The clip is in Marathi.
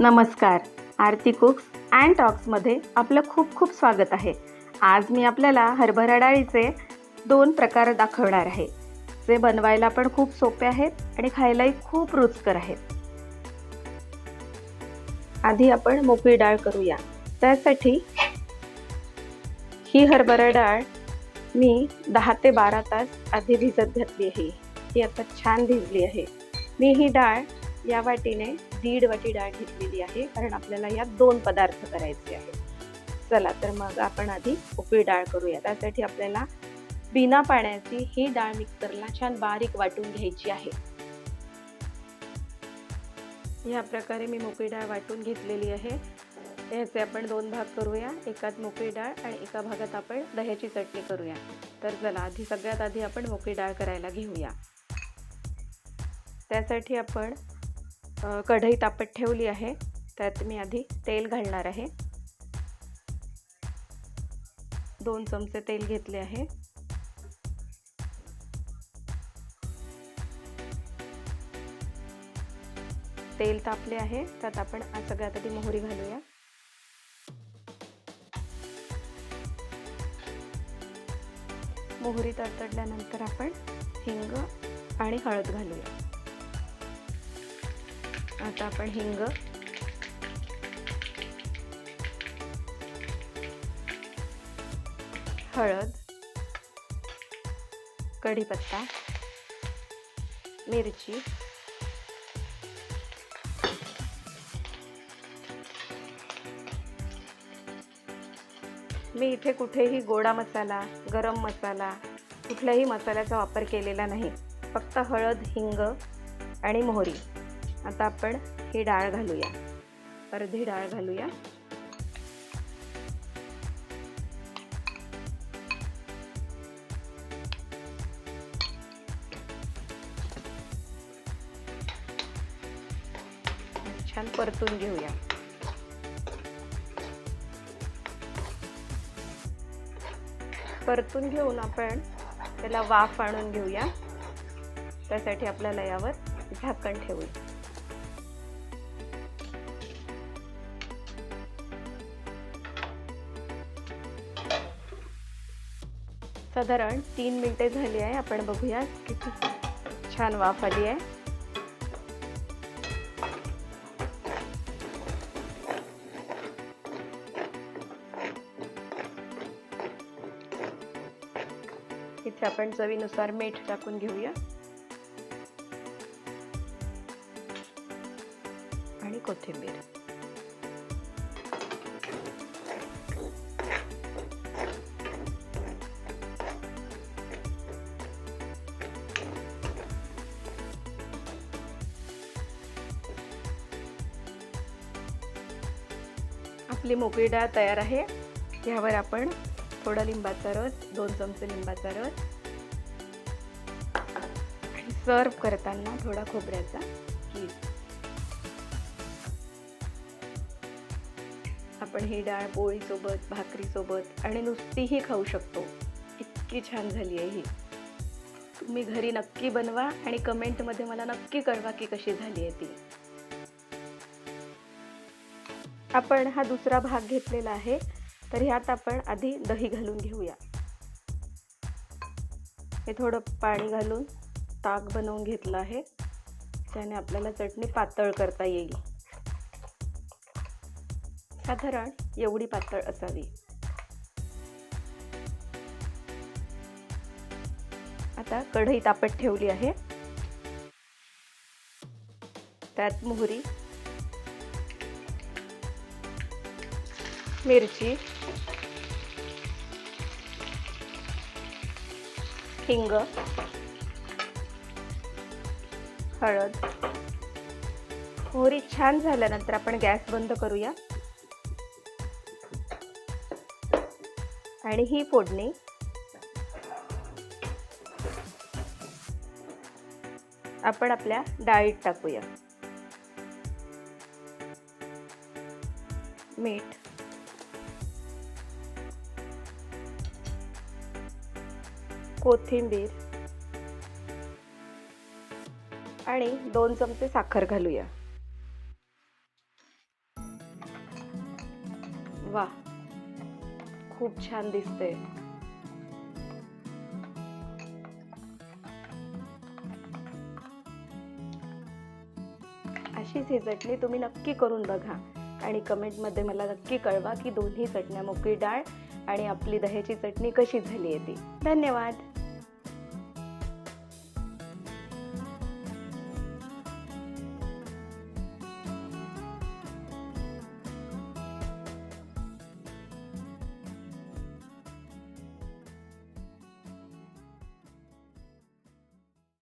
नमस्कार. आरती कुक्स अँड टॉक्समध्ये आपलं खूप खूप स्वागत आहे. आज मी आपल्याला हरभरा डाळीचे दोन प्रकार दाखवणार आहे. जे बनवायला पण खूप सोपे आहेत आणि खायलाही खूप रुचकर आहेत. आधी आपण मोकळी डाळ करूया. त्यासाठी ही हरभरा डाळ मी दहा ते बारा तास आधी भिजत घातली आहे. ती आता छान भिजली आहे. मी ही डाळ या वाटीने दीड वाटी डाळ घेतलेली आहे कारण आपल्याला यात दोन पदार्थ करायचे आहेत. चला तर मग आपण आधी उकळी डाळ करूया. त्यासाठी आपल्याला बिना पाण्याची ही डाळ मिक्सरला छान बारीक वाटून घ्यायची आहे. या प्रकारे मी मोकळी डाळ वाटून घेतलेली आहे. याचे आपण दोन भाग करूया. एकात मोकळी डाळ आणि एका भागात आपण दह्याची चटणी करूया. तर चला आधी सगळ्यात आधी आपण मोकळी डाळ करायला घेऊया. त्यासाठी आपण कढई तापत ठेवली आहे. त्यात मी आधी तेल घालणार आहे. दोन चमचे तेल घेतले आहे. तेल तापले आहे. त्यात आपण सगळ्यात आधी मोहरी घालूया. मोहरी तडतडल्यानंतर आपण हिंग आणि हळद घालूया. आता आपण हिंग. हळद. कढीपत्ता. मिरची. मी इथे कुठेही गोडा मसाला गरम मसाला कुठल्याही मसाल्याचा वापर केलेला नाही. फक्त हळद हिंग आणि मोहरी. आता आपण ही डाळ घालूया. अर्धी डाळ घालूया. छान परतून घेऊया. परतून घेऊन आपण त्याला वाफ आणून घेऊया. त्यासाठी आपल्याला यावर झाकण ठेवूया. साधारण तीन मिनटे झाली आहे. आपण बघूया किती छान वाफ आली आहे. इथे आपण चवीनुसार मीठ टाकून घेऊया. आणि कोथिंबीर. आपली मोकळी डाळ तयार आहे. ह्यावर आपण थोडा लिंबाचा रस दोन चमचे लिंबाचा रस आणि सर्व करताना थोडा खोबऱ्याचा कीस आपण ही डाळ पोळीसोबत भाकरीसोबत आणि नुसतीही खाऊ शकतो. इतकी छान झाली आहे ही. तुम्ही घरी नक्की बनवा आणि कमेंटमध्ये मला नक्की कळवा की कशी झाली आहे ती. आपण हा दुसरा भाग घेतलेला आहे. तर ह्यात आपण आधी दही घालून घेऊया. हे थोडं पाणी घालून ताक बनवून घेतलं आहे. त्याने आपल्याला चटणी पातळ करता येईल. साधारण एवढी पातळ असावी. आता कढई तापत ठेवली आहे. त्यात मोहरी मिरची हिंग हळद. मोहरी छान झाल्यानंतर आपण गॅस बंद करूया. आणि ही फोडणी. आपण आपल्या डाळीत टाकूया. मीठ. कोथिंबीर आणि दोन चमचे साखर घालूया. वा खूप छान दिसते अशीच ही चटणी तुम्ही नक्की करून बघा आणि कमेंटमध्ये मला नक्की कळवा की दोन्ही चटण्या मोकळी डाळ आणि आपली दह्याची चटणी कशी झाली आहे ती. धन्यवाद.